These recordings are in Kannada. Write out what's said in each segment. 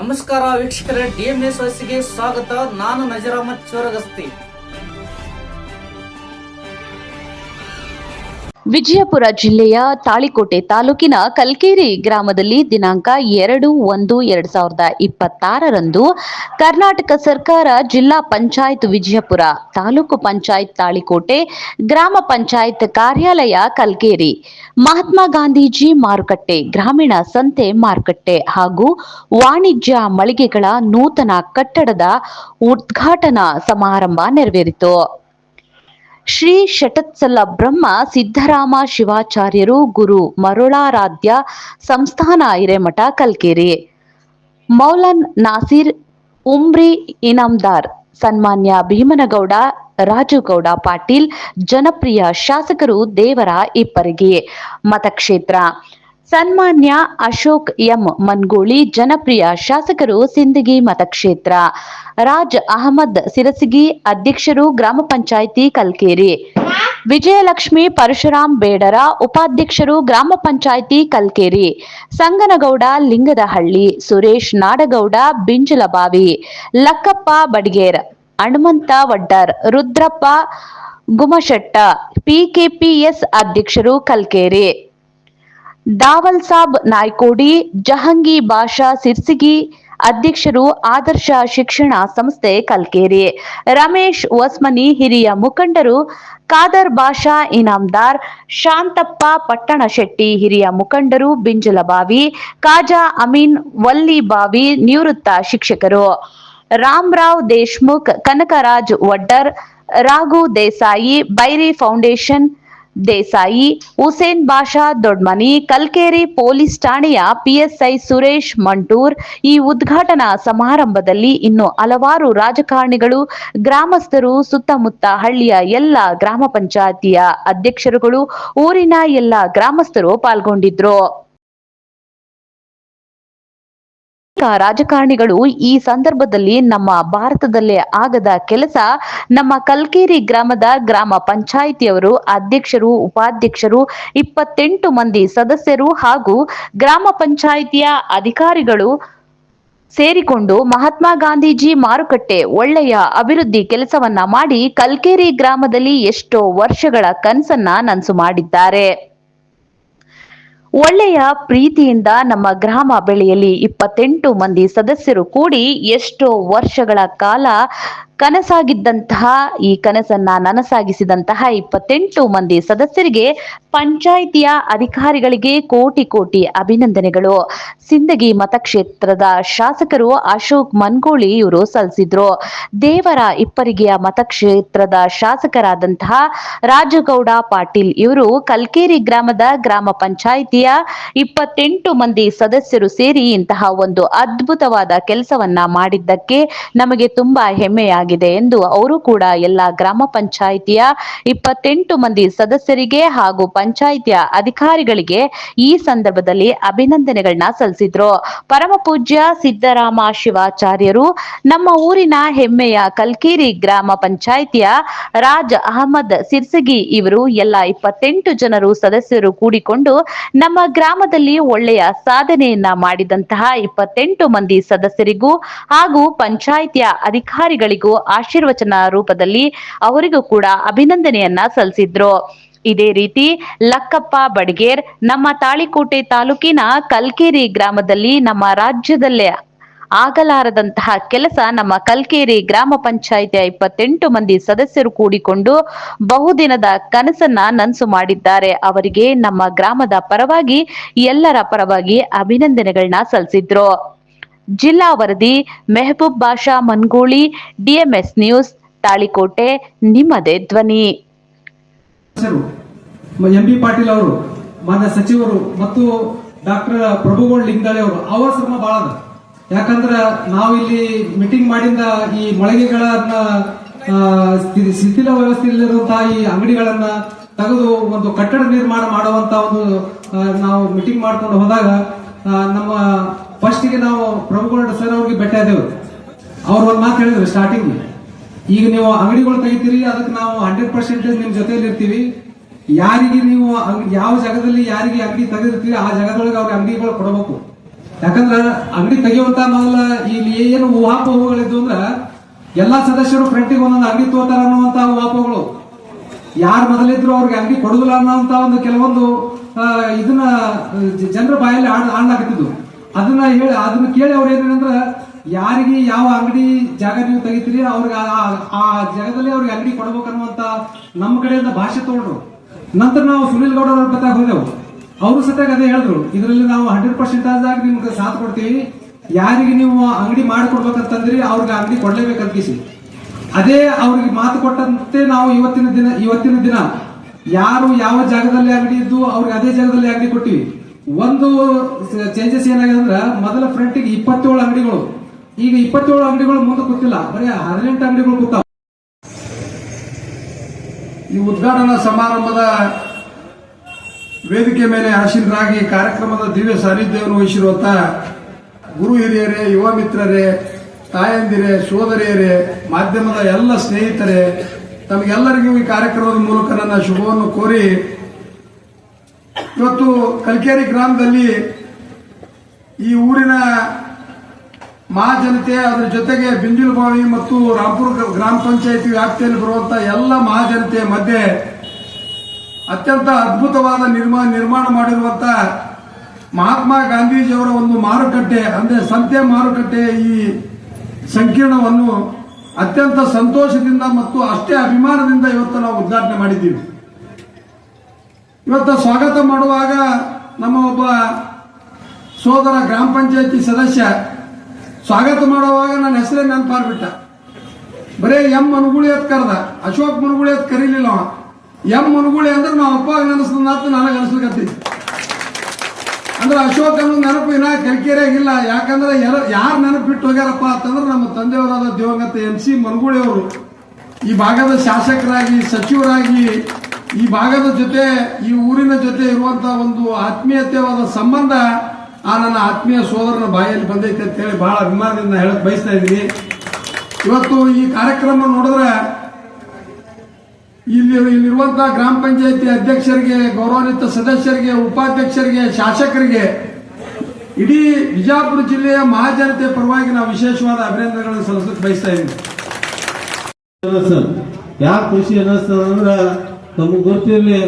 ನಮಸ್ಕಾರ ವೀಕ್ಷಕರೇ ಎಸ್ ವಯಸ್ಸಿಗೆ ಸ್ವಾಗತ. ನಾನು ನಜರಾಮತ್ ಚೋರಗಸ್ತಿ. ವಿಜಯಪುರ ಜಿಲ್ಲೆಯ ತಾಳಿಕೋಟೆ ತಾಲೂಕಿನ ಕಲ್ಕೇರಿ ಗ್ರಾಮದಲ್ಲಿ ದಿನಾಂಕ ಎರಡು ಒಂದು ಎರಡ್ ಸಾವಿರದ ಇಪ್ಪತ್ತಾರರಂದು ಕರ್ನಾಟಕ ಸರ್ಕಾರ ಜಿಲ್ಲಾ ಪಂಚಾಯತ್ ವಿಜಯಪುರ, ತಾಲೂಕು ಪಂಚಾಯತ್ ತಾಳಿಕೋಟೆ, ಗ್ರಾಮ ಪಂಚಾಯತ್ ಕಾರ್ಯಾಲಯ ಕಲ್ಕೇರಿ, ಮಹಾತ್ಮ ಗಾಂಧೀಜಿ ಮಾರುಕಟ್ಟೆ, ಗ್ರಾಮೀಣ ಸಂತೆ ಮಾರುಕಟ್ಟೆ ಹಾಗೂ ವಾಣಿಜ್ಯ ಮಳಿಗೆಗಳ ನೂತನ ಕಟ್ಟಡದ ಉದ್ಘಾಟನಾ ಸಮಾರಂಭ ನೆರವೇರಿತು. ಶ್ರೀ ಶಟತ್ಸಲ ಬ್ರಹ್ಮ ಸಿದ್ದರಾಮ ಶಿವಾಚಾರ್ಯರು ಗುರು ಮರುಳಾರಾಧ್ಯ ಸಂಸ್ಥಾನ ಹಿರೇಮಠ ಕಲ್ಕೇರಿ. ಮೌಲನ್ ನಾಸಿರ್, ಉಮ್ರಿ ಇನಾಮ್ದಾರ್, ಸನ್ಮಾನ್ಯ ಭೀಮನಗೌಡ, ರಾಜುಗೌಡ ಪಾಟೀಲ್, ಜನಪ್ರಿಯ ಶಾಸಕರು ದೇವರ ಇಪ್ಪರಿಗೆ ಮತಕ್ಷೇತ್ರ ಸನ್ಮಾನ್ಯ ಅಶೋಕ್ ಎಂ ಮನ್ಗೋಳಿ ಜನಪ್ರಿಯ ಶಾಸಕರು ಸಿಂದಗಿ ಮತಕ್ಷೇತ್ರ. ರಾಜ್ ಅಹಮದ್ ಸಿರಸಿಗಿ ಅಧ್ಯಕ್ಷರು ಗ್ರಾಮ ಪಂಚಾಯಿತಿ ಕಲ್ಕೇರಿ. ವಿಜಯಲಕ್ಷ್ಮಿ ಪರಶುರಾಮ್ ಬೇಡರ ಉಪಾಧ್ಯಕ್ಷರು ಗ್ರಾಮ ಪಂಚಾಯಿತಿ ಕಲ್ಕೇರಿ. ಸಂಗನಗೌಡ ಲಿಂಗದಹಳ್ಳಿ, ಸುರೇಶ್ ನಾಡಗೌಡ ಬಿಂಜಲಬಾವಿ, ಲಕ್ಕಪ್ಪ ಬಡ್ಗೇರ್ ಹನುಮಂತ ವಡ್ಡರ್, ರುದ್ರಪ್ಪ ಗುಮಶೆಟ್ಟ, ಪಿಕೆಪಿಎಸ್ ಅಧ್ಯಕ್ಷರು ಕಲ್ಕೇರಿ. ದಾವಲ್ ಸಾಬ್ ನಾಯ್ಕೋಡಿ, ಜಹಂಗಿ ಬಾಷಾ ಸಿರ್ಸಿಗಿ ಅಧ್ಯಕ್ಷರು ಆದರ್ಶ ಶಿಕ್ಷಣ ಸಂಸ್ಥೆ ಕಲ್ಕೇರಿ. ರಮೇಶ್ ವಸ್ಮನಿ ಹಿರಿಯ ಮುಖಂಡರು ಖಾದರ್ ಬಾಷಾ ಇನಾಮ್ದಾರ್, ಶಾಂತಪ್ಪ ಪಟ್ಟಣ ಶೆಟ್ಟಿ ಹಿರಿಯ ಮುಖಂಡರು ಬಿಂಜಲಬಾವಿ ಕಾಜಾ ಅಮೀನ್ ವಲ್ಲಿಬಾವಿ ನಿವೃತ್ತ ಶಿಕ್ಷಕರು. ರಾಮರಾವ್ ದೇಶ್ಮುಖ್, ಕನಕರಾಜ್ ವಡ್ಡರ್, ರಾಘು ದೇಸಾಯಿ, ಬೈರಿ ಫೌಂಡೇಶನ್ ದೇಸಾಯಿ, ಹುಸೇನ್ ಬಾಷಾ, ದೊಡ್ಮನಿ, ಕಲ್ಕೇರಿ ಪೊಲೀಸ್ ಠಾಣೆಯ ಪಿಎಸ್ಐ ಸುರೇಶ್ ಮಂಟೂರ್ ಈ ಉದ್ಘಾಟನಾ ಸಮಾರಂಭದಲ್ಲಿ ಇನ್ನು ಹಲವಾರು ರಾಜಕಾರಣಿಗಳು, ಗ್ರಾಮಸ್ಥರು, ಸುತ್ತಮುತ್ತ ಹಳ್ಳಿಯ ಎಲ್ಲ ಗ್ರಾಮ ಪಂಚಾಯತಿಯ ಅಧ್ಯಕ್ಷರುಗಳು, ಊರಿನ ಎಲ್ಲ ಗ್ರಾಮಸ್ಥರು ಪಾಲ್ಗೊಂಡಿದ್ರು. ರಾಜಕಾರಣಿಗಳು ಈ ಸಂದರ್ಭದಲ್ಲಿ ನಮ್ಮ ಭಾರತದಲ್ಲೇ ಆಗದ ಕೆಲಸ ನಮ್ಮ ಕಲ್ಕೇರಿ ಗ್ರಾಮದ ಗ್ರಾಮ ಪಂಚಾಯಿತಿಯವರು, ಅಧ್ಯಕ್ಷರು, ಉಪಾಧ್ಯಕ್ಷರು, ಇಪ್ಪತ್ತೆಂಟು ಮಂದಿ ಸದಸ್ಯರು ಹಾಗೂ ಗ್ರಾಮ ಪಂಚಾಯಿತಿಯ ಅಧಿಕಾರಿಗಳು ಸೇರಿಕೊಂಡು ಮಹಾತ್ಮ ಗಾಂಧೀಜಿ ಮಾರುಕಟ್ಟೆ ಒಳ್ಳೆಯ ಅಭಿವೃದ್ಧಿ ಕೆಲಸವನ್ನ ಮಾಡಿ ಕಲ್ಕೇರಿ ಗ್ರಾಮದಲ್ಲಿ ಎಷ್ಟೋ ವರ್ಷಗಳ ಕನಸನ್ನ ನನಸು ಮಾಡಿದ್ದಾರೆ. ಒಳ್ಳೆಯ ಪ್ರೀತಿಯಿಂದ ನಮ್ಮ ಗ್ರಾಮ ಬೆಳೆಯಲ್ಲಿ ಇಪ್ಪತ್ತೆಂಟು ಮಂದಿ ಸದಸ್ಯರು ಕೂಡಿ ಎಷ್ಟೋ ವರ್ಷಗಳ ಕಾಲ ಕನಸಾಗಿದ್ದಂತಹ ಈ ಕನಸನ್ನ ನನಸಾಗಿಸಿದಂತಹ ಇಪ್ಪತ್ತೆಂಟು ಮಂದಿ ಸದಸ್ಯರಿಗೆ ಪಂಚಾಯಿತಿಯ ಅಧಿಕಾರಿಗಳಿಗೆ ಕೋಟಿ ಕೋಟಿ ಅಭಿನಂದನೆಗಳು. ಸಿಂದಗಿ ಮತಕ್ಷೇತ್ರದ ಶಾಸಕರು ಅಶೋಕ್ ಮನ್ಗೋಳಿ ಇವರು ಸಲ್ಲಿಸಿದ್ರು. ದೇವರ ಇಪ್ಪರಿಗೆಯ ಮತಕ್ಷೇತ್ರದ ಶಾಸಕರಾದಂತಹ ರಾಜಗೌಡ ಪಾಟೀಲ್ ಇವರು ಕಲ್ಕೇರಿ ಗ್ರಾಮದ ಗ್ರಾಮ ಪಂಚಾಯಿತಿಯ ಇಪ್ಪತ್ತೆಂಟು ಮಂದಿ ಸದಸ್ಯರು ಸೇರಿ ಇಂತಹ ಒಂದು ಅದ್ಭುತವಾದ ಕೆಲಸವನ್ನ ಮಾಡಿದ್ದಕ್ಕೆ ನಮಗೆ ತುಂಬಾ ಹೆಮ್ಮೆಯಾಗಿದೆ ಎಂದು ಅವರು ಕೂಡ ಎಲ್ಲ ಗ್ರಾಮ ಪಂಚಾಯಿತಿಯ ಇಪ್ಪತ್ತೆಂಟು ಮಂದಿ ಸದಸ್ಯರಿಗೆ ಹಾಗೂ ಪಂಚಾಯಿತಿಯ ಅಧಿಕಾರಿಗಳಿಗೆ ಈ ಸಂದರ್ಭದಲ್ಲಿ ಅಭಿನಂದನೆಗಳನ್ನ ಸಲ್ಲಿಸಿದ್ರು. ಪರಮ ಪೂಜ್ಯ ಸಿದ್ದರಾಮ ಶಿವಾಚಾರ್ಯರು ನಮ್ಮ ಊರಿನ ಹೆಮ್ಮೆಯ ಕಲ್ಕೇರಿ ಗ್ರಾಮ ಪಂಚಾಯಿತಿಯ ರಾಜ್ ಅಹಮದ್ ಸಿರ್ಸಗಿ ಇವರು ಎಲ್ಲ ಇಪ್ಪತ್ತೆಂಟು ಜನರು ಸದಸ್ಯರು ಕೂಡಿಕೊಂಡು ನಮ್ಮ ಗ್ರಾಮದಲ್ಲಿ ಒಳ್ಳೆಯ ಸಾಧನೆಯನ್ನ ಮಾಡಿದಂತಹ ಇಪ್ಪತ್ತೆಂಟು ಮಂದಿ ಸದಸ್ಯರಿಗೂ ಹಾಗೂ ಪಂಚಾಯಿತಿಯ ಅಧಿಕಾರಿಗಳಿಗೂ ಆಶೀರ್ವಚನ ರೂಪದಲ್ಲಿ ಅವರಿಗೂ ಕೂಡ ಅಭಿನಂದನೆಯನ್ನ ಸಲ್ಲಿಸಿದ್ರು. ಇದೇ ರೀತಿ ಲಕ್ಕಪ್ಪ ಬಡ್ಗೇರ್ ನಮ್ಮ ತಾಳಿಕೋಟೆ ತಾಲೂಕಿನ ಕಲ್ಕೇರಿ ಗ್ರಾಮದಲ್ಲಿ ನಮ್ಮ ರಾಜ್ಯದಲ್ಲೇ ಆಗಲಾರದಂತಹ ಕೆಲಸ ನಮ್ಮ ಕಲ್ಕೇರಿ ಗ್ರಾಮ ಪಂಚಾಯಿತಿಯ ಇಪ್ಪತ್ತೆಂಟು ಮಂದಿ ಸದಸ್ಯರು ಕೂಡಿಕೊಂಡು ಬಹುದಿನದ ಕನಸನ್ನ ನನಸು ಮಾಡಿದ್ದಾರೆ. ಅವರಿಗೆ ನಮ್ಮ ಗ್ರಾಮದ ಪರವಾಗಿ ಎಲ್ಲರ ಪರವಾಗಿ ಅಭಿನಂದನೆಗಳನ್ನ ಸಲ್ಲಿಸಿದ್ರು. ಜಿಲ್ಲಾ ವರದಿ, ಮೆಹಬೂಬ್ ಬಾಷಾ ಮನ್ಗೂಳಿ, ಡಿಎಂಎಸ್ ನ್ಯೂಸ್, ತಾಳಿಕೋಟೆ, ನಿಮ್ಮದೇ ಧ್ವನಿ. ಎಂ ಬಿ ಪಾಟೀಲ್ ಅವರು, ಮಾನ್ಯ ಸಚಿವರು ಮತ್ತು ಡಾಕ್ಟರ್ ಪ್ರಭುಗೋಳ್ ಲಿಂಗಾಳೆ ಅವರು, ಅವರ ಶ್ರಮ ಬಹಳ ಅದ. ಯಾಕಂದ್ರ ನಾವು ಇಲ್ಲಿ ಮೀಟಿಂಗ್ ಮಾಡಿದ ಈ ಮಳಿಗೆಗಳನ್ನ ಶಿಥಿಲ ವ್ಯವಸ್ಥೆಯಲ್ಲಿರುವಂತಹ ಈ ಅಂಗಡಿಗಳನ್ನ ತೆಗೆದು ಒಂದು ಕಟ್ಟಡ ನಿರ್ಮಾಣ ಮಾಡುವಂತ ಒಂದು ನಾವು ಮೀಟಿಂಗ್ ಮಾಡ್ಕೊಂಡು ಹೋದಾಗ ನಮ್ಮ ಫಸ್ಟಿಗೆ ನಾವು ಪ್ರಭುಗೌಡ ಸರ್ ಅವ್ರಿಗೆ ಭೇಟಿ ಆದೆವು ಅವ್ರು ಒಂದ್ ಮಾತು ಹೇಳಿದ್ರು ಸ್ಟಾರ್ಟಿಂಗ್ ಈಗ ನೀವು ಅಂಗಡಿಗಳು ತೆಗಿತೀರಿ, ಅದಕ್ಕೆ ನಾವು ಹಂಡ್ರೆಡ್ ಪರ್ಸೆಂಟೇಜ್ ನಿಮ್ ಜೊತೆಯಲ್ಲಿ ಇರ್ತೀವಿ. ಯಾರಿಗೆ ನೀವು ಯಾವ ಜಾಗದಲ್ಲಿ ಯಾರಿಗೆ ಅಂಗಡಿ ತೆಗೆದಿರ್ತೀವಿ ಆ ಜಾಗದೊಳಗೆ ಅವ್ರಿಗೆ ಅಂಗಡಿಗಳು ಕೊಡಬೇಕು. ಯಾಕಂದ್ರ ಅಂಗಡಿ ತೆಗೆಯುವಂತ ಮೊದಲ ಇಲ್ಲಿ ಏನು ಊಹಾಪೋಹಗಳಿದ್ವು ಅಂದ್ರ ಎಲ್ಲಾ ಸದಸ್ಯರು ಫ್ರಂಟಿಗೆ ಒಂದೊಂದು ಅಂಗಡಿ ತೋತಾರ ಅನ್ನುವಂತ ಊಹಾಪೋಹಗಳು. ಯಾರು ಮೊದಲಿದ್ರು ಅವ್ರಿಗೆ ಅಂಗಡಿ ಕೊಡುದಿಲ್ಲ ಅನ್ನೋಂತ ಒಂದು ಕೆಲವೊಂದು ಇದನ್ನ ಜನರ ಬಾಯಲ್ಲಿ ಆಡ್ ಆಡ್ಲಾಕತ್ತಿದ್ವು ಅದನ್ನ ಹೇಳಿ, ಅದನ್ನ ಕೇಳಿ ಅವ್ರು ಏನಂದ್ರ ಯಾರಿಗೆ ಯಾವ ಅಂಗಡಿ ಜಾಗ ನೀವು ತೆಗಿತೀರಿ, ಅವ್ರಿಗೆ ಆ- ಜಾಗದಲ್ಲಿ ಅವ್ರಿಗೆ ಅಂಗಡಿ ಕೊಡ್ಬೇಕನ್ನುವಂತ ನಮ್ಮ ಕಡೆಯಿಂದ ಭಾಷೆ ತಗೊಂಡ್ರು. ನಂತರ ನಾವು ಸುನಿಲ್ ಗೌಡ ಅವ್ರ ಪತ್ತಾಗ ಹೋದೆವು. ಅವರು ಸತ್ಯಾಗ ಅದೇ ಹೇಳಿದ್ರು, ಇದರಲ್ಲಿ ನಾವು ಹಂಡ್ರೆಡ್ ಪರ್ಸೆಂಟೇಜ್ ಆಗಿ ನಿಮ್ಗೆ ಸಾಥ್ ಕೊಡ್ತೀವಿ. ಯಾರಿಗೆ ನೀವು ಅಂಗಡಿ ಮಾಡಿಕೊಡ್ಬೇಕಂತಂದ್ರಿ, ಅವ್ರಿಗೆ ಅಂಗಡಿ ಕೊಡ್ಲೇಬೇಕಂತ ಕಿಸಿ ಅದೇ ಅವ್ರಿಗೆ ಮಾತು ಕೊಟ್ಟಂತೆ ನಾವು ಇವತ್ತಿನ ದಿನ ಇವತ್ತಿನ ದಿನ. ಯಾರು ಯಾವ ಜಾಗದಲ್ಲಿ ಅಂಗಡಿ ಇದ್ದು ಅವ್ರಿಗೆ ಅದೇ ಜಾಗದಲ್ಲಿ ಅಂಗಡಿ ಕೊಟ್ಟಿವಿ. ಒಂದು ಚೇಂಜಸ್ ಏನಾಗಿದೆ ಅಂದ್ರೆ ಮೊದಲ ಫ್ರಂಟಿಗೆ ಇಪ್ಪತ್ತೇಳು ಅಂಗಡಿಗಳು. ಈಗ ಇಪ್ಪತ್ತೇಳು ಅಂಗಡಿಗಳು ಮುಂದೆ ಕೂತಿಲ್ಲ. ಬರೀ ಹದಿನೆಂಟು ಅಂಗಡಿಗಳು ಕೂತಾವ. ಈ ಉದ್ಘಾಟನಾ ಸಮಾರಂಭದ ವೇದಿಕೆ ಮೇಲೆ ಆಶೀನರಾಗಿ ಕಾರ್ಯಕ್ರಮದ ದಿವ್ಯ ಸಾನ್ನಿಧ್ಯವನ್ನು ವಹಿಸಿರುವಂತ ಗುರು ಹಿರಿಯರೇ, ಯುವ ಮಿತ್ರರೇ, ತಾಯಂದಿರೇ, ಸೋದರಿಯರೇ, ಮಾಧ್ಯಮದ ಎಲ್ಲ ಸ್ನೇಹಿತರೇ, ತಮಗೆಲ್ಲರಿಗೂ ಈ ಕಾರ್ಯಕ್ರಮದ ಮೂಲಕ ನನ್ನ ಶುಭವನ್ನು ಕೋರಿ ಇವತ್ತು ಕಲ್ಕೇರಿ ಗ್ರಾಮದಲ್ಲಿ ಈ ಊರಿನ ಮಹಾಜನತೆ ಅದರ ಜೊತೆಗೆ ಬಿಂಜುಲಬಾವಿ ಮತ್ತು ರಾಂಪುರ ಗ್ರಾಮ ಪಂಚಾಯಿತಿ ವ್ಯಾಪ್ತಿಯಲ್ಲಿ ಬರುವಂತಹ ಎಲ್ಲ ಮಹಾಜನತೆಯ ಮಧ್ಯೆ ಅತ್ಯಂತ ಅದ್ಭುತವಾದ ನಿರ್ಮಾಣ ನಿರ್ಮಾಣ ಮಾಡಿರುವಂತಹ ಮಹಾತ್ಮ ಗಾಂಧೀಜಿಯವರ ಒಂದು ಮಾರುಕಟ್ಟೆ, ಅಂದ್ರೆ ಸಂತೆ ಮಾರುಕಟ್ಟೆ ಈ ಸಂಕೀರ್ಣವನ್ನು ಅತ್ಯಂತ ಸಂತೋಷದಿಂದ ಮತ್ತು ಅಷ್ಟೇ ಅಭಿಮಾನದಿಂದ ಇವತ್ತು ನಾವು ಉದ್ಘಾಟನೆ ಮಾಡಿದ್ದೀವಿ. ಇವತ್ತು ಸ್ವಾಗತ ಮಾಡುವಾಗ ನಮ್ಮ ಒಬ್ಬ ಸೋದರ ಗ್ರಾಮ ಪಂಚಾಯತಿ ಸದಸ್ಯ ಸ್ವಾಗತ ಮಾಡುವಾಗ ನನ್ನ ಹೆಸರೇ ನೆನಪಾರ್ಬಿಟ್ಟ ಬರೇ ಎಂ ಮನುಗುಳಿ ಅಂತ ಕರೆದ. ಅಶೋಕ್ ಮನುಗುಳಿ ಅಂತ ಕರೀಲಿಲ್ಲ ಅವ. ಎಂ ಮನುಗುಳಿ ಅಂದ್ರೆ ನಾವು ಅಪ್ಪ ನೆನೆಸ್ದಂತ ನನಗೆ ಅನಿಸ್ಲಿಕತ್ತಿ. ಅಂದ್ರೆ ಅಶೋಕ್ ಅನ್ನೋ ನೆನಪು ಇನ್ನ ಕಲ್ಕೇರಿಯಾಗಿಲ್ಲ ಯಾಕಂದ್ರೆ ಯಾರು ನೆನಪು ಬಿಟ್ಟು ಹೋಗ್ಯಾರಪ್ಪ ಅಂತಂದ್ರೆ ನಮ್ಮ ತಂದೆಯವರಾದ ದಿವಂಗತ ಎಂ ಸಿ ಮನುಗುಳಿ ಅವರು ಈ ಭಾಗದ ಶಾಸಕರಾಗಿ, ಸಚಿವರಾಗಿ ಈ ಭಾಗದ ಜೊತೆ, ಈ ಊರಿನ ಜೊತೆ ಇರುವಂತ ಒಂದು ಆತ್ಮೀಯತೆವಾದ ಸಂಬಂಧ ಆ ನನ್ನ ಆತ್ಮೀಯ ಸೋದರನ ಬಾಯಲ್ಲಿ ಬಂದೈತೆ ಅಂತ ಹೇಳಿ ಬಹಳ ಅಭಿಮಾನದಿಂದ ಹೇಳಕ್ ಬಯಸ್ತಾ ಇದ್ದೀನಿ. ಇವತ್ತು ಈ ಕಾರ್ಯಕ್ರಮ ನೋಡಿದ್ರೆ ಇಲ್ಲಿ ಇಲ್ಲಿರುವಂತಹ ಗ್ರಾಮ ಪಂಚಾಯತಿ ಅಧ್ಯಕ್ಷರಿಗೆ, ಗೌರವಾನ್ವಿತ ಸದಸ್ಯರಿಗೆ, ಉಪಾಧ್ಯಕ್ಷರಿಗೆ, ಶಾಸಕರಿಗೆ, ಇಡೀ ಬಿಜಾಪುರ ಜಿಲ್ಲೆಯ ಮಹಾಜನತೆ ಪರವಾಗಿ ನಾವು ವಿಶೇಷವಾದ ಅಭಿನಂದನೆಗಳನ್ನು ಸಲ್ಲಿಸಕ್ಕೆ ಬಯಸ್ತಾ ಇದ್ದೀನಿ. ಯಾಕೆ ಖುಷಿ ಅನ್ನಿಸ್ತದೆ ಅಂದ್ರ ತಮಗೆ ಗೊತ್ತಿರಲಿ.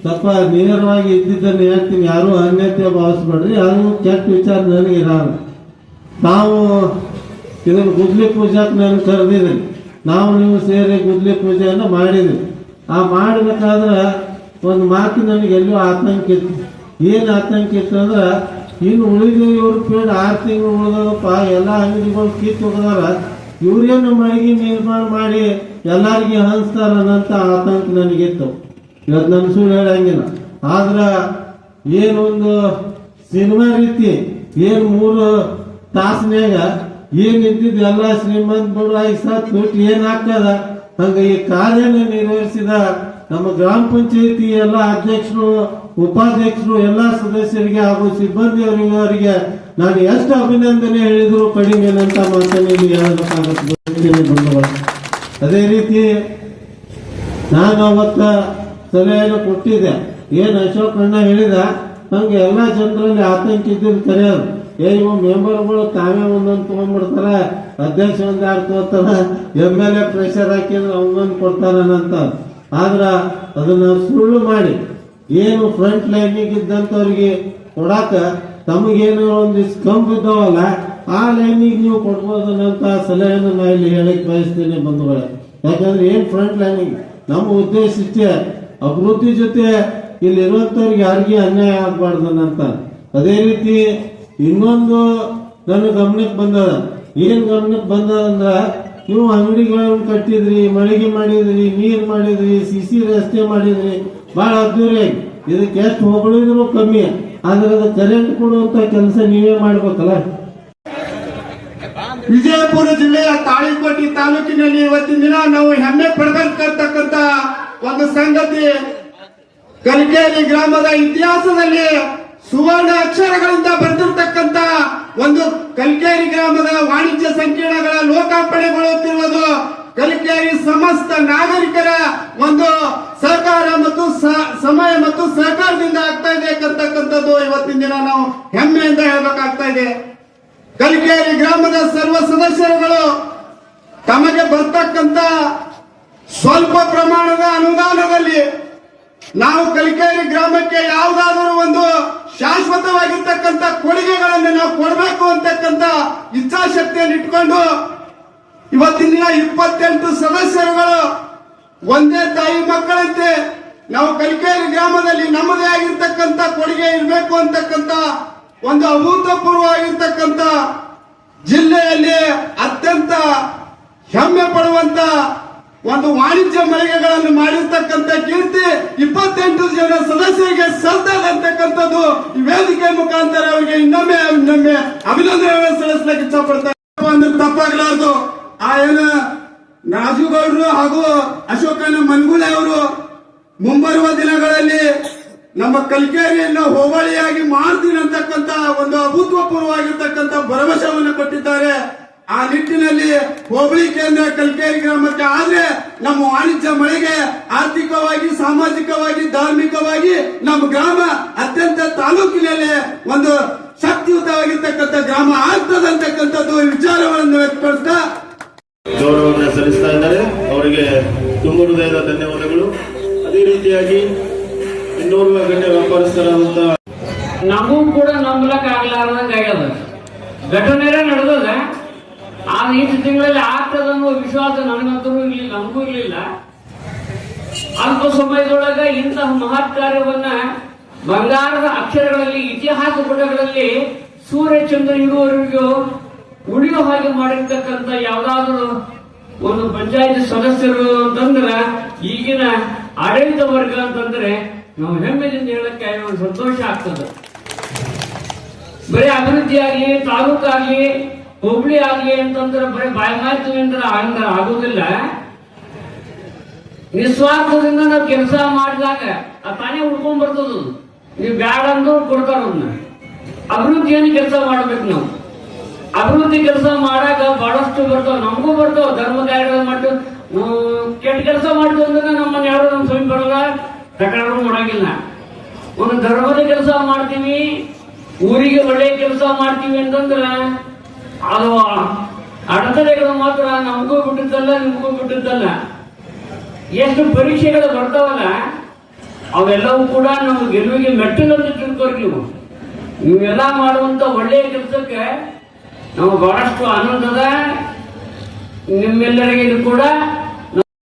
ಸ್ವಲ್ಪ ನೇರವಾಗಿ ಇದ್ದಿದ್ದನ್ನು ಹೇಳ್ತೀನಿ. ಯಾರು ಅನ್ಯತೆ ಭಾವಿಸ್ಬೇಡ್ರಿ. ಯಾರು ಕೆಟ್ಟ ವಿಚಾರ ನನಗೆ ಇರಲ್ಲ. ನಾವು ಇದನ್ನು ಗುದ್ಲಿ ಪೂಜಾಕ್ ನಾನು ಕರೆದಿದ್ದೀನಿ. ನಾವು ನೀವು ಸೇರಿ ಗುದ್ಲಿ ಪೂಜೆಯನ್ನು ಮಾಡಿದ್ವಿ ಆ ಮಾಡಬೇಕಾದ್ರೆ ಒಂದು ಮಾತು ನನಗೆ ಎಲ್ಲೋ ಆತಂಕ ಇತ್ತು. ಏನು ಆತಂಕ ಇತ್ತು ಅಂದ್ರೆ, ಇನ್ನು ಉಳಿದ ಇವ್ರ ಪೇಡ್ ಆರು ತಿಂಗಳು ಉಳಿದಪ್ಪ ಎಲ್ಲ ಅಂಗಡಿಗಳು ಕಿತ್ತು ಇವ್ರೇನು ಮಳಿಗೆ ನಿರ್ಮಾಣ ಮಾಡಿ ಎಲ್ಲರಿಗೆ ಹಂಚ್ತಾರ ಅನ್ನಂತ ಆತಂಕ ನನಗಿತ್ತು. ಇವತ್ತು ನನ್ನ ಸುಳ್ಳು ಹೇಳಂಗಿಲ್ಲ. ಆದ್ರ ಏನೊಂದು ಸಿನಿಮಾ ರೀತಿ, ಏನ್ ಮೂರು ತಾಸನ್ಯಾಗ ಏನ್ ಇದ್ದಿದ್ದು ಎಲ್ಲ ಶ್ರೀಮಂತ ಬಡವಾಗಿ ಏನ್ ಆಗ್ತದ? ಹಂಗ ಈ ಕಾರ್ಯನ ನಿರ್ವಹಿಸಿದ ನಮ್ಮ ಗ್ರಾಮ ಪಂಚಾಯತಿ ಎಲ್ಲ ಅಧ್ಯಕ್ಷರು ಉಪಾಧ್ಯಕ್ಷರು ಎಲ್ಲ ಸದಸ್ಯರಿಗೆ ಹಾಗೂ ಸಿಬ್ಬಂದಿ ಅವರಿಗೆ ನಾನು ಎಷ್ಟು ಅಭಿನಂದನೆ ಹೇಳಿದ್ರು ಕಡಿಮೆ ಅಂತ ಮಾತನ್ನು ಇಲ್ಲಿ ಹೇಳಬೇಕಾಗುತ್ತೆ. ಅದೇ ರೀತಿ ನಾನು ಅವತ್ತ ಸಲಹೆಯನ್ನು ಕೊಟ್ಟಿದ್ದೆ. ಏನು ಅಶೋಕ್ ಅಣ್ಣ ಹೇಳಿದ? ನಮ್ಗೆ ಎಲ್ಲ ಜನರಲ್ಲಿ ಆತಂಕ ಇದ್ದಿದ್ದು ಕರೆಯೋದು ಏ ಇವ ಮೆಂಬರ್ಗಳು ತಾವೇ ಒಂದೊಂದು ತಗೊಂಡ್ಬಿಡ್ತಾರೆ, ಅಧ್ಯಕ್ಷ ಒಂದು ಯಾರು ತಗೋತಾರ, ಎಂ ಎಲ್ ಎ ಪ್ರೆಷರ್ ಹಾಕಿದ್ರೆ ಅವನೊಂದು ಕೊಡ್ತಾರನಂತ ಆದ್ರ ಅದನ್ನ ಸುಳ್ಳು ಮಾಡಿ ಏನು ಫ್ರಂಟ್ ಲೈನಿಗೆ ಇದ್ದಂತವ್ರಿಗೆ ಕೊಡಾಕ ತಮಗೇನೋ ಒಂದು ಸ್ಕಂಪ್ ಇದ್ದಾವಲ್ಲ, ಆ ಲೈನಿಗೆ ನೀವು ಕೊಡ್ಬೋದು ಅಂತ ಸಲಹೆಯನ್ನು ನಾ ಇಲ್ಲಿ ಹೇಳಕ್ ಬಯಸ್ತೀನಿ ಬಂಧುಗಳೇ. ಯಾಕಂದ್ರೆ ಏನ್ ಫ್ರಂಟ್ ಲೈನಿಗೆ ನಮ್ಮ ಉದ್ದೇಶ ಇಷ್ಟೇ. ಅಭಿವೃದ್ಧಿ ಜೊತೆ ಇಲ್ಲಿ ಇರುವಂತವ್ರಿಗೆ ಯಾರಿಗೆ ಅನ್ಯಾಯ ಆಗ್ಬಾರ್ದು ಅಂತ. ಅದೇ ರೀತಿ ಇನ್ನೊಂದು ನನ್ನ ಗಮನಕ್ಕೆ ಬಂದದ. ಏನ್ ಗಮನಕ್ಕೆ ಬಂದದ ಅಂದ್ರ ನೀವು ಅಂಗಡಿಗಳನ್ನು ಕಟ್ಟಿದ್ರಿ, ಮಳಿಗೆ ಮಾಡಿದ್ರಿ, ನೀರ್ ಮಾಡಿದ್ರಿ ಸಿಸಿ ರಸ್ತೆ ಮಾಡಿದ್ರಿ ಬಹಳ ಅದ್ದೂರಿ ಇದಕ್ಕೆ ಎಷ್ಟು ಹೊಗಳಿದ್ರು ಕಮ್ಮಿ. ಆದ್ರೆ ಅದು ಕರೆಂಟ್ ಕೊಡುವಂತ ಕೆಲಸ ನೀವೇ ಮಾಡ್ಬೇಕಲ್ಲ. ವಿಜಯಪುರ ಜಿಲ್ಲೆಯ ತಾಳಿಕೋಟಿ ತಾಲೂಕಿನಲ್ಲಿ ಇವತ್ತಿನ ದಿನ ನಾವು ಹೆಮ್ಮೆ ಪಡೆದಿರ್ತಕ್ಕಂತ ಒಂದು ಸಂಗತಿ. ಕಲಿಕೇರಿ ಗ್ರಾಮದ ಇತಿಹಾಸದಲ್ಲಿ ಸುವರ್ಣ ಅಕ್ಷರಗಳಿಂದ ಬರೆದಿರ್ತಕ್ಕಂತ ಒಂದು ಕಲ್ಕೇರಿ ಗ್ರಾಮದ ವಾಣಿಜ್ಯ ಸಂಕೀರ್ಣಗಳ ಲೋಕಾರ್ಪಣೆಗೊಳ್ಳುತ್ತಿರುವುದು ಕಲ್ಕೇರಿ ಸಮಸ್ತ ನಾಗರಿಕರ ಒಂದು ಸಹಕಾರ ಮತ್ತು ಸಮಯ ಮತ್ತು ಸಹಕಾರದಿಂದ ಆಗ್ತಾ ಇದೆ ಅಂತಕ್ಕಂಥದ್ದು ಇವತ್ತಿನ ದಿನ ನಾವು ಹೆಮ್ಮೆಯಿಂದ ಹೇಳ್ಬೇಕಾಗ್ತಾ ಇದೆ. ಕಲ್ಕೇರಿ ಗ್ರಾಮದ ಸರ್ವ ಸದಸ್ಯರುಗಳು ತಮಗೆ ಬರ್ತಕ್ಕಂತ ಸ್ವಲ್ಪ ಪ್ರಮಾಣದ ಅನುದಾನದಲ್ಲಿ ನಾವು ಕಲಿಕೇರಿ ಗ್ರಾಮಕ್ಕೆ ಯಾವುದಾದರೂ ಒಂದು ಶಾಶ್ವತವಾಗಿರ್ತಕ್ಕಂಥ ಕೊಡುಗೆಗಳನ್ನು ನಾವು ಕೊಡಬೇಕು ಅಂತಕ್ಕಂಥ ಇಚ್ಛಾಶಕ್ತಿಯನ್ನು ಇಟ್ಕೊಂಡು ಇವತ್ತಿನ ದಿನ ಇಪ್ಪತ್ತೆಂಟು ಸದಸ್ಯರುಗಳು ಒಂದೇ ತಾಯಿ ಮಕ್ಕಳಂತೆ ನಾವು ಕಲಿಕೇರಿ ಗ್ರಾಮದಲ್ಲಿ ನಮ್ಮದೇ ಆಗಿರ್ತಕ್ಕಂಥ ಕೊಡುಗೆ ಇರಬೇಕು ಅಂತಕ್ಕಂಥ ಒಂದು ಅಭೂತಪೂರ್ವವಾಗಿರ್ತಕ್ಕಂಥ ಜಿಲ್ಲೆಯಲ್ಲಿ ಅತ್ಯಂತ ಹೆಮ್ಮೆ ಪಡುವಂತ ಒಂದು ವಾಣಿಜ್ಯ ಮಳಿಗೆಗಳನ್ನು ಮಾಡಿರ್ತಕ್ಕಂಥ ಕೀರ್ತಿ ಇಪ್ಪತ್ತೆಂಟು ಜನ ಸದಸ್ಯರಿಗೆ ಈ ವೇದಿಕೆ ಮುಖಾಂತರ ಅವರಿಗೆ ಇನ್ನೊಮ್ಮೆ ಇನ್ನೊಮ್ಮೆ ಅಭಿನಂದನೆ ಸಲ್ಲಿಸಲಿಕ್ಕೆ ಇಷ್ಟಪಡ್ತಾರೆ ತಪ್ಪಾಗಲಾರದು. ಆ ಏನ ರಾಜುಗೌಡರು ಹಾಗೂ ಅಶೋಕನ ಮನ್ಗುಳೆ ಅವರು ಮುಂಬರುವ ದಿನಗಳಲ್ಲಿ ನಮ್ಮ ಕಲ್ಕೇರಿಯನ್ನು ಹೋಬಳಿಯಾಗಿ ಮಾಡ್ತೀನಿ ಅಂತಕ್ಕಂಥ ಒಂದು ಅಭೂತಪೂರ್ವವಾಗಿರ್ತಕ್ಕಂಥ ಭರವಸೆಯನ್ನು ಕೊಟ್ಟಿದ್ದಾರೆ. ಆ ನಿಟ್ಟಿನಲ್ಲಿ ಹೋಬಳಿ ಕೇಂದ್ರ ಕಲ್ಕೇರಿ ಗ್ರಾಮಕ್ಕೆ ಆದ್ರೆ ನಮ್ಮ ವಾಣಿಜ್ಯ ಮಳೆಗೆ ಆರ್ಥಿಕವಾಗಿ, ಸಾಮಾಜಿಕವಾಗಿ, ಧಾರ್ಮಿಕವಾಗಿ ನಮ್ಮ ಗ್ರಾಮ ಅತ್ಯಂತ ತಾಲೂಕಿನಲ್ಲಿ ಒಂದು ಶಕ್ತಿಯುತವಾಗಿರ್ತಕ್ಕಂಥ ಗ್ರಾಮ ಮಹತ್ ಕಾರ್ಯವನ್ನ ಬಂಗಾರದ ಅಕ್ಷರಗಳಲ್ಲಿ, ಇತಿಹಾಸ ಪುಟಗಳಲ್ಲಿ ಸೂರ್ಯ ಚಂದ್ರ ಇರುವವರೆಗೂ ಉಳಿಯೋ ಹಾಗೆ ಮಾಡಿರ್ತಕ್ಕಂಥ ಯಾವ್ದಾದ್ರು ಒಂದು ಪಂಚಾಯತ್ ಸದಸ್ಯರು ಅಂತಂದ್ರ, ಈಗಿನ ಆಡಳಿತ ವರ್ಗ ಅಂತಂದ್ರೆ ನಾವು ಹೆಮ್ಮೆದಿಂದ ಹೇಳಕ್ಕೆ ಒಂದು ಸಂತೋಷ ಆಗ್ತದೆ. ಬರೀ ಅಭಿವೃದ್ಧಿ ಆಗ್ಲಿ, ತಾಲೂಕಾಗ್ಲಿ, ಹುಬ್ಳಿ ಆಗ್ಲಿ ಅಂತಂದ್ರೆ ಬರೀ ಬಾಯಿ ಮಾಡ್ತೀವಿ ಅಂದ್ರೆ ಆಗುದಿಲ್ಲ. ನಿಸ್ವಾರ್ಥದಿಂದ ನಾವು ಕೆಲಸ ಮಾಡಿದಾಗ ಆ ತಾನೇ ಉಳ್ಕೊಂಡ್ ಬರ್ತದ. ನೀವು ಬ್ಯಾಡ ಅಂದ್ರು ಕೊಡ್ತಾರ ಅಭಿವೃದ್ಧಿ ಏನು ಕೆಲಸ ಮಾಡ್ಬೇಕು ನಾವು? ಅಭಿವೃದ್ಧಿ ಕೆಲಸ ಮಾಡಾಕ ಬಹಳಷ್ಟು ಬರ್ತಾವ, ನಮಗೂ ಬರ್ತಾವ. ಧರ್ಮ ಕಾರ್ಯ ಮಾಡ್ತು ಕೆಟ್ಟ ಕೆಲಸ ಮಾಡ್ತು ಅಂದ್ರೆ ನಮ್ಮನ್ನ ಯಾರು ನಮ್ಮ ಸ್ವಾಮಿ ಬರಲ್ಲ. ತಕರಾರು ಮಾಡಂಗಿಲ್ಲ. ಒಂದು ಧರ್ಮದ ಕೆಲಸ ಮಾಡ್ತೀವಿ, ಊರಿಗೆ ಒಳ್ಳೆಯ ಕೆಲಸ ಮಾಡ್ತೀವಿ ಅಂತಂದ್ರ ಅದು ಅಡೆತಡೆಗಳು ಮಾತ್ರ ನಮಗೂ ಬಿಟ್ಟಿದ್ದಲ್ಲ ನಿಮಗೂ ಬಿಟ್ಟಿದ್ದಲ್ಲ ಎಷ್ಟು ಪರೀಕ್ಷೆಗಳು ಬರ್ತಾವಲ್ಲ, ಅವೆಲ್ಲವೂ ಕೂಡ ನಮ್ಮ ಗೆಲುವಿಗೆ ಮೆಟ್ಟಿಲಂತ ತಿಳ್ಕೋರಿ ನೀವು. ನೀವೆಲ್ಲ ಮಾಡುವಂತ ಒಳ್ಳೆಯ ಕೆಲಸಕ್ಕೆ ನಾವು ಬಹಳಷ್ಟು ಆನಂದದ ನಿಮ್ಮೆಲ್ಲರಿಗೆ ಇದು ಕೂಡ